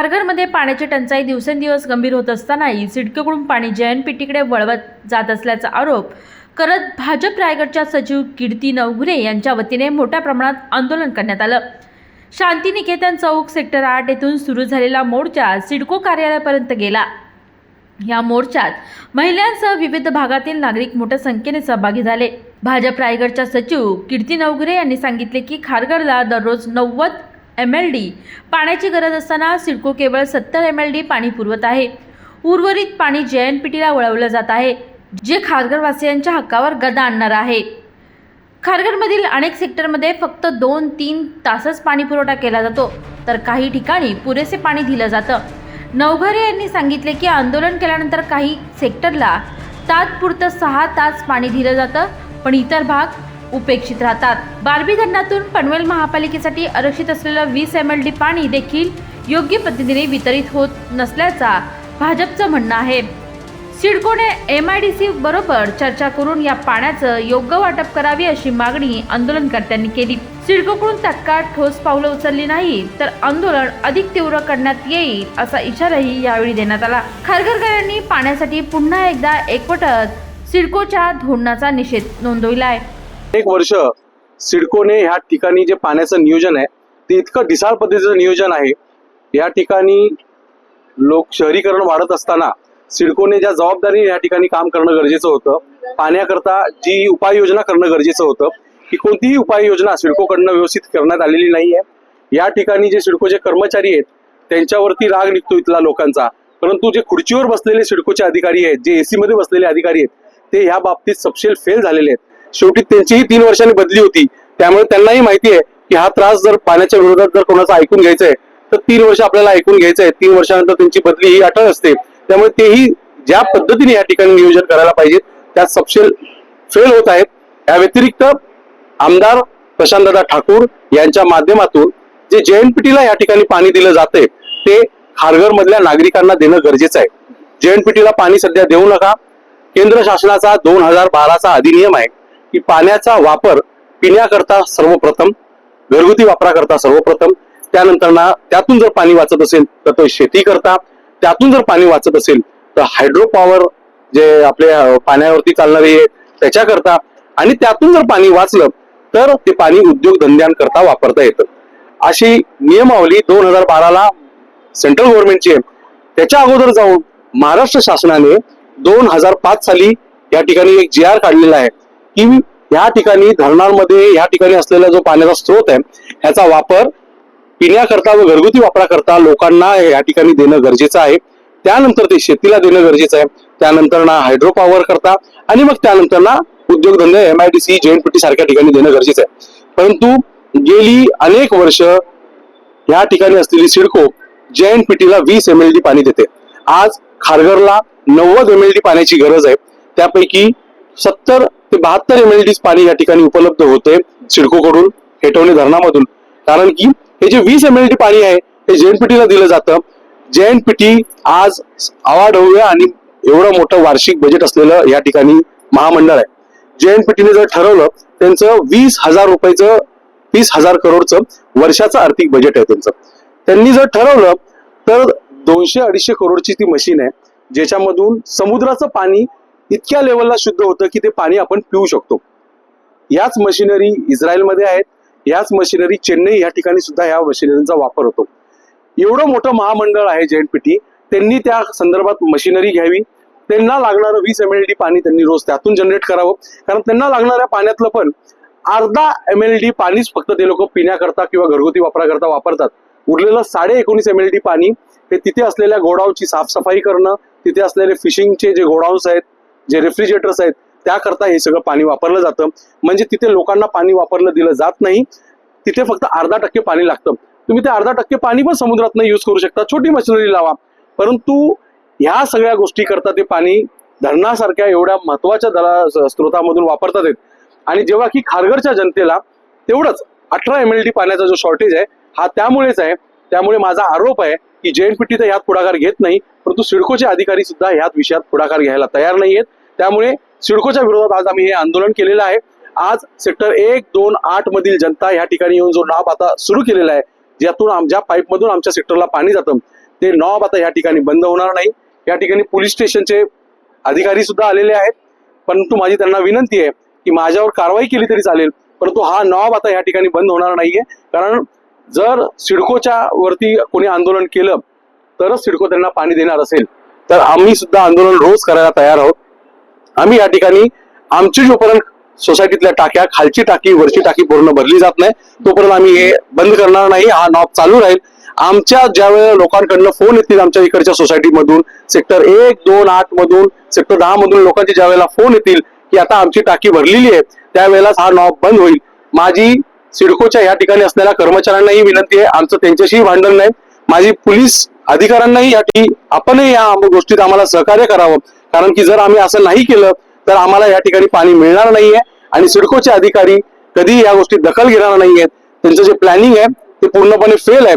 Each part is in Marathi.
खारघरमध्ये पाण्याची टंचाई दिवसेंदिवस गंभीर होत असतानाही सिडकेकडून पाणी जयनपीटीकडे वळवत जात असल्याचा आरोप करत भाजप रायगडच्या सचिव कीर्ती नवघुरे यांच्या वतीने मोठ्या प्रमाणात आंदोलन करण्यात आलं. शांतिनिकेतन चौक सेक्टर आठ येथून सुरू झालेला मोर्चा सिडको कार्यालयापर्यंत गेला. या मोर्चात महिलांसह विविध भागातील नागरिक मोठ्या संख्येने सहभागी झाले. भाजप रायगडच्या सचिव कीर्ती नवघरे यांनी सांगितले की खारघरला दररोज नव्वद एम एल डी पाण्याची गरज असताना सिडको केवळ सत्तर एम एल डी पाणी पुरवत आहे. उर्वरित पाणी जे एन पी टीला वळवलं जात आहे जे खारघरवासियांच्या हक्कावर गदा आणणार आहे. खारघरमधील अनेक सेक्टरमध्ये फक्त दोन तीन तासच पाणी पुरवठा केला जातो तर काही ठिकाणी पुरेसे पाणी दिलं जातं. नवघरे यांनी सांगितले की आंदोलन केल्यानंतर काही सेक्टरला तात्पुरतं सहा तास पाणी दिलं जातं पण इतर भाग उपेक्षित राहतात. बारबी धरणातून पनवेल महापालिकेसाठी आरक्षित असलेलं वीस एम एल डी पाणी देखील योग्य पद्धतीने वितरित होत नसल्याचा भाजपचं म्हणणं आहे. सिडकोने एम आय डी सी बरोबर चर्चा करून या पाण्याचं योग्य वाटप करावी अशी मागणी आंदोलनकर्त्यांनी केली. सिडकोकडून तत्काळ ठोस पावलं उचलली नाही तर आंदोलन अधिक तीव्र करण्यात येईल असा इशाराही यावेळी देण्यात आला. खारघरकरांनी पाण्यासाठी पुन्हा एकदा एकवटत सिडकोच्या धोरणाचा निषेध नोंदविला आहे एक वर्ष सिडकोने ह्या ठिकाणी जे पाण्याचं नियोजन आहे ते इतकं ढिसाळ पद्धतीचं नियोजन आहे. या ठिकाणी लोक शहरीकरण वाढत असताना सिडकोने ज्या जबाबदारीने या ठिकाणी काम करणं गरजेचं होतं पाण्याकरता जी उपाययोजना करणं गरजेचं होतं की कोणतीही उपाययोजना सिडकोकडनं व्यवस्थित करण्यात आलेली नाही आहे या ठिकाणी जे सिडकोचे कर्मचारी आहेत त्यांच्यावरती राग निघतो इथला लोकांचा. परंतु जे खुर्चीवर बसलेले सिडकोचे अधिकारी आहेत जे एसीमध्ये बसलेले अधिकारी आहेत ते ह्या बाबतीत सपशेल फेल झालेले आहेत. शेवटी त्यांचीही तीन वर्षांनी बदली होती. त्यामुळे त्यांनाही माहिती आहे की हा त्रास जर पाण्याच्या विरोधात जर कोणाचा ऐकून घ्यायचा आहे तर तीन वर्ष आपल्याला ऐकून घ्यायचं आहे तीन वर्षानंतर त्यांची बदली ही अटळ असते. त्यामुळे तेही ज्या पद्धतीने या ठिकाणी नियोजन करायला पाहिजे त्यात सपशेल फेल होत आहेत. या व्यतिरिक्त आमदार प्रशांतदादा ठाकूर यांच्या माध्यमातून जे जेएनपीटीला या ठिकाणी पाणी दिलं जाते ते खारघर मधल्या नागरिकांना देणं गरजेचं आहे. जेएनपीटीला पाणी सध्या देऊ नका. केंद्र शासनाचा दोन हजार बाराचा अधिनियम आहे. की पाण्याचा वापर पिण्याकरता सर्वप्रथम घरगुती वापराकरता सर्वप्रथम त्यानंतर ना त्यातून जर पाणी वाचत असेल तर तो शेती करता. त्यातून जर पाणी वाचत असेल तर हायड्रो पॉवर जे आपल्या पाण्यावरती चालणारे आहे त्याच्याकरता. आणि त्यातून जर पाणी वाचलं तर ते पाणी उद्योगधंद्यांकरता वापरता येतं. अशी नियमावली दोन हजार बाराला सेंट्रल गव्हर्नमेंटची आहे. त्याच्या अगोदर जाऊन महाराष्ट्र शासनाने दोन हजार पाच साली या ठिकाणी एक जी आर काढलेला आहे. की या ठिकाणी धरणांमध्ये या ठिकाणी असलेला जो पाण्याचा स्रोत आहे ह्याचा वापर पिण्याकरता व घरगुती वापराकरता लोकांना या ठिकाणी देणं गरजेचं आहे. त्यानंतर ते शेतीला देणं गरजेचं आहे. त्यानंतर ना हायड्रो पॉवर करता आणि मग त्यानंतर ना उद्योगधंदे M I D C JNPT सारख्या ठिकाणी देणं गरजेचं आहे. परंतु गेली अनेक वर्ष या ठिकाणी असलेली सिडको जेएनपीटीला वीस एम एल डी पाणी देते. आज खारघरला नव्वद एम एल डी पाण्याची गरज आहे. त्यापैकी सत्तर ते बहात्तर एम एल डी पाणी या ठिकाणी उपलब्ध होते सिडकोकडून हेटवणे धरणामधून. कारण की हे जे वीस एम एल डी पाणी आहे हे जेएनपीटीला दिलं जातं. जेएनपीटी आज आवाढव्य आणि एवढं मोठं वार्षिक बजेट असलेलं या ठिकाणी महामंडळ आहे. जेएनपीटीने जर ठरवलं त्यांचं वीस हजार रुपयाचं वीस हजार करोडचं वर्षाचं आर्थिक बजेट आहे त्यांचं. त्यांनी जर ठरवलं तर दोनशे अडीचशे करोडची ती मशीन आहे ज्याच्यामधून समुद्राचं पाणी इतक्या लेवलला शुद्ध होतं की ते पाणी आपण पिऊ शकतो. याच मशिनरी इस्रायलमध्ये आहेत. याच मशिनरी चेन्नई या ठिकाणी सुद्धा या मशिनरीचा वापर होतो. एवढं मोठं महामंडळ आहे जे जेएनपीटी त्यांनी त्या संदर्भात मशिनरी घ्यावी. त्यांना लागणारं वीस एम एल डी पाणी त्यांनी रोज त्यातून जनरेट करावं. कारण त्यांना लागणाऱ्या पाण्यातलं पण अर्धा एम एल डी पाणीच फक्त ते लोक पिण्याकरता किंवा घरगुती वापराकरता वापरतात. उरलेलं साडे एकोणीस एम एल डी पाणी हे तिथे असलेल्या गोडाऊनची साफसफाई करणं तिथे असलेले फिशिंगचे जे गोडाऊन्स आहेत जे रेफ्रिजरेटर्स आहेत त्याकरता हे सगळं पाणी वापरलं जातं. म्हणजे तिथे लोकांना पाणी वापरलं दिलं जात नाही. तिथे फक्त अर्धा टक्के पाणी लागतं. तुम्ही ते अर्धा टक्के पाणी पण समुद्रात यूज करू शकता. छोटी मशिनरी लावा. परंतु ह्या सगळ्या गोष्टी करता ते पाणी धरणासारख्या एवढ्या महत्त्वाच्या दरा स्रोतामधून वापरतात आहेत आणि जेव्हा की खारघरच्या जनतेला तेवढंच अठरा एम एल डी पाण्याचा जो शॉर्टेज आहे हा त्यामुळेच आहे. त्यामुळे माझा आरोप आहे की जेएनपीटी तर ह्यात पुढाकार घेत नाही. परंतु सिडकोचे अधिकारी सुद्धा ह्याच विषयात पुढाकार घ्यायला तयार नाही आहेत त्यामुळे सिडकोच्या विरोधात आज आम्ही हे आंदोलन केलेलं आहे. आज सेक्टर एक दोन आठ मधील जनता या ठिकाणी येऊन जो नॉब आता सुरू केलेला आहे ज्यातून आमच्या पाईपमधून आमच्या सेक्टरला पाणी जातं ते नॉब आता या ठिकाणी बंद होणार नाही. या ठिकाणी पोलीस स्टेशनचे अधिकारी सुद्धा आलेले आहेत. परंतु माझी त्यांना विनंती आहे की माझ्यावर कारवाई केली तरी चालेल परंतु हा नॉब आता या ठिकाणी बंद होणार नाहीये. कारण जर सिडकोच्या वरती कोणी आंदोलन केलं तरच सिडको त्यांना पाणी देणार असेल. तर आम्ही सुद्धा आंदोलन रोज करायला तयार आहोत. आम्ही या ठिकाणी आमची जोपर्यंत सोसायटीतल्या टाक्या खालची टाकी वरची टाकी पूर्ण भरली जात नाही तोपर्यंत आम्ही हे बंद करणार नाही हा नॉब चालू राहील. आमच्या ज्या वेळेला लोकांकडनं फोन येतील आमच्या इकडच्या सोसायटीमधून सेक्टर एक दोन आठ मधून सेक्टर दहा मधून लोकांचे ज्या वेळेला फोन येतील की आता आमची टाकी भरलेली आहे त्यावेळेलाच हा नॉब बंद होईल. माझी सिडकोच्या या ठिकाणी असलेल्या कर्मचाऱ्यांनाही विनंती आहे आमचं त्यांच्याशीही भांडण नाही. माझी पोलीस अधिकाऱ्यांनाही या ठिकाणी आपणही या गोष्टीत आम्हाला सहकार्य करावं. कारण की जर आम्ही असं नाही केलं तर आम्हाला या ठिकाणी पाणी मिळणार नाहीये आणि सिडकोचे अधिकारी कधी या गोष्टीत दखल घेणार नाहीयेत. त्यांचं जे प्लॅनिंग आहे ते पूर्णपणे फेल आहे.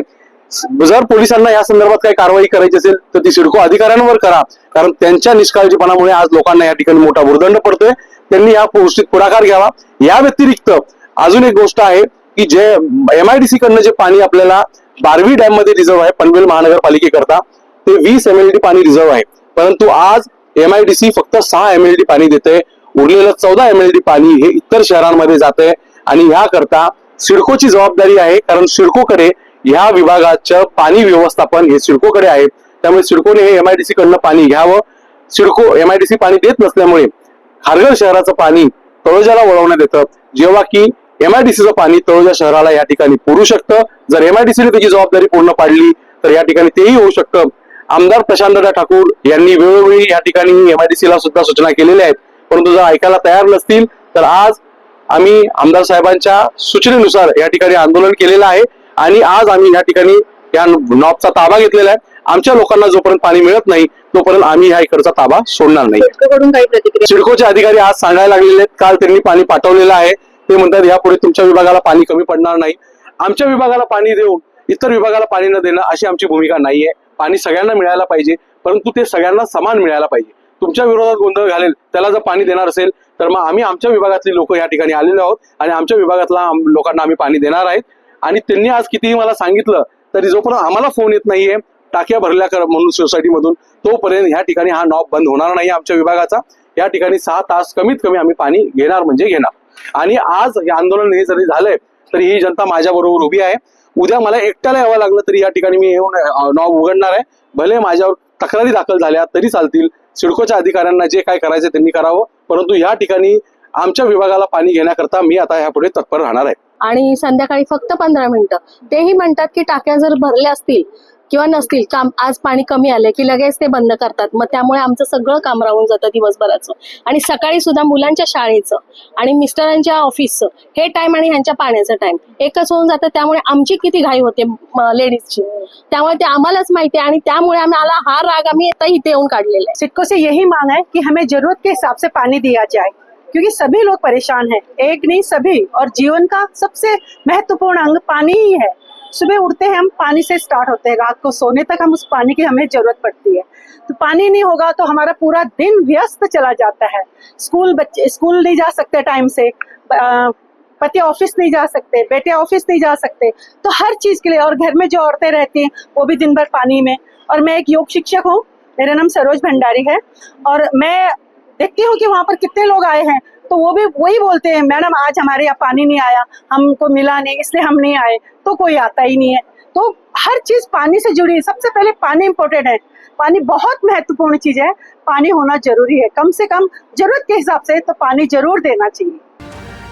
जर पोलिसांना या संदर्भात काही कारवाई करायची असेल तर ती सिडको अधिकाऱ्यांवर करा. कारण त्यांच्या निष्काळजीपणामुळे आज लोकांना या ठिकाणी मोठा भुर्दंड पडतोय. त्यांनी या गोष्टीत पुढाकार घ्यावा. या व्यतिरिक्त अजून एक गोष्ट आहे की जे एमआयडीसी कडनं जे पाणी आपल्याला बारवी डॅममध्ये रिझर्व आहे पनवेल महानगरपालिकेकरता ते वीस एम एल डी पाणी रिझर्व आहे. परंतु आज एमआयडीसी फक्त सहा एम एल डी पाणी देते. उरलेलं चौदा एम एल डी पाणी हे इतर शहरांमध्ये जाते. आणि ह्याकरता सिडकोची जबाबदारी आहे कारण सिडकोकडे ह्या विभागाचं पाणी व्यवस्थापन हे सिडकोकडे आहे. त्यामुळे सिडकोने हे एमआयडीसी कडनं पाणी घ्यावं. सिडको एमआयडीसी पाणी देत नसल्यामुळे खारघर शहराचं पाणी तळोजाला वळवण्यात येतं. जेव्हा की एमआयडीसीचं पाणी तळोजा शहराला या ठिकाणी पुरू शकतं. जर एमआयडीसीने त्याची जबाबदारी पूर्ण पाडली तर या ठिकाणी तेही होऊ शकतं. आमदार प्रशांतदा ठाकूर यांनी वेळोवेळी या ठिकाणी एमआयडीसी ला सुद्धा सूचना केलेल्या आहेत. परंतु जर ऐकायला तयार नसतील तर आज आम्ही आमदार साहेबांच्या सूचनेनुसार या ठिकाणी आंदोलन केलेलं आहे आणि आज आम्ही या ठिकाणी या नॉबचा ताबा घेतलेला आहे. आमच्या लोकांना जोपर्यंत पाणी मिळत नाही तोपर्यंत आम्ही ह्या इकडचा ताबा सोडणार नाही. सिडकोचे अधिकारी आज सांगायला लागलेले आहेत काल त्यांनी पाणी पाठवलेलं आहे. ते म्हणतात यापुढे तुमच्या विभागाला पाणी कमी पडणार नाही. आमच्या विभागाला पाणी देऊन इतर विभागाला पाणी न देणं अशी आमची भूमिका नाहीये. पाणी सगळ्यांना मिळायला पाहिजे परंतु ते सगळ्यांना समान मिळायला पाहिजे. तुमच्या विरोधात गोंधळ घालेल त्याला जर पाणी देणार असेल तर मग आम्ही आमच्या विभागातली लोक या ठिकाणी आलेलो आहोत आणि आमच्या विभागातला लोकांना आम्ही पाणी देणार आहेत. आणि त्यांनी आज कितीही मला सांगितलं तरी जोपर्यंत आम्हाला फोन येत नाहीये टाक्या भरल्या कर म्हणून सोसायटीमधून तोपर्यंत ह्या ठिकाणी हा नॉब बंद होणार नाही आमच्या विभागाचा. या ठिकाणी सहा तास कमीत कमी आम्ही पाणी घेणार म्हणजे घेणार. आणि आज हे आंदोलन हे जरी झालंय तरी ही जनता माझ्याबरोबर उभी आहे. उद्या मला एकट्याला यावं लागलं तरी या ठिकाणी मी येऊन नॉब उघडणार आहे. भले माझ्यावर तक्रारी दाखल झाल्या तरी चालतील. सिडकोच्या अधिकाऱ्यांना जे काय करायचं त्यांनी करावं. परंतु या ठिकाणी आमच्या विभागाला पाणी घेण्याकरता मी आता यापुढे तत्पर राहणार आहे. आणि संध्याकाळी फक्त पंधरा मिनिटं. तेही म्हणतात की टाक्या जर भरल्या असतील किंवा नसतील काम आज पाणी कमी आले की लगेच ते बंद करतात. मग त्यामुळे आमचं सगळं काम राहून जातं दिवसभराचं. आणि सकाळी सुद्धा मुलांच्या शाळेचं आणि मिस्टरांच्या ऑफिसचं हे टाइम आणि ह्यांच्या पाण्याचं टाइम एकच होऊन जातं त्यामुळे आमची किती घाई होते लेडीजची त्यामुळे ते आम्हालाच माहिती आहे आणि त्यामुळे आम्हाला हा राग आम्ही इथे येऊन काढलेला आहे. सिटको से यही मांग है कि हमें जरूरत के हिसाब से पानी दिया जाए क्योंकि सभी लोग परेशान हैं. एक नहीं सभी और जीवन का सबसे महत्त्वपूर्ण अंग पानी ही है। सुबह उठते हैं, हम पानी से स्टार्ट होते हैं, रात को सोने तक हम उस पानी की हमें ज़रूरत पड़ती है। तो पानी नहीं होगा तो हमारा पूरा दिन व्यस्त चला जाता है। स्कूल बच्चे, स्कूल नहीं जा सकते टाइम से पति ऑफ़िस नहीं जा सकते, बेटे ऑफ़िस नहीं जा सकते। तो हर चीज़ के लिए, और घर में जो औरतें रहती हैं, वो भी दिन भर पानी में। और मैं एक योग शिक्षक हूँ, मेरा नाम सरोज भंडारी है। और मैं देखती हूँ कि वहाँ पर कितने लोग आए हैं। तो वो भी वही बोलते हैं, मैडम, आज हमारे यहाँ पानी नहीं आया, हमको मिला नहीं, इसलिए हम नहीं आए। तो कोई आता ही नहीं है। तो हर चीज़ पानी से जुड़ी है सबसे पहले पानी इम्पोर्टेंट है। पानी बहुत महत्वपूर्ण चीज़ है। पानी होना ज़रूरी है। कम से कम ज़रूरत के हिसाब से तो पानी ज़रूर देना चाहिए।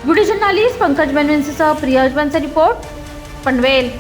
व्हिडिओ जर्नालिस्ट पंकज मेनवेंसह प्रिया अजवांचा रिपोर्ट, पनवेल।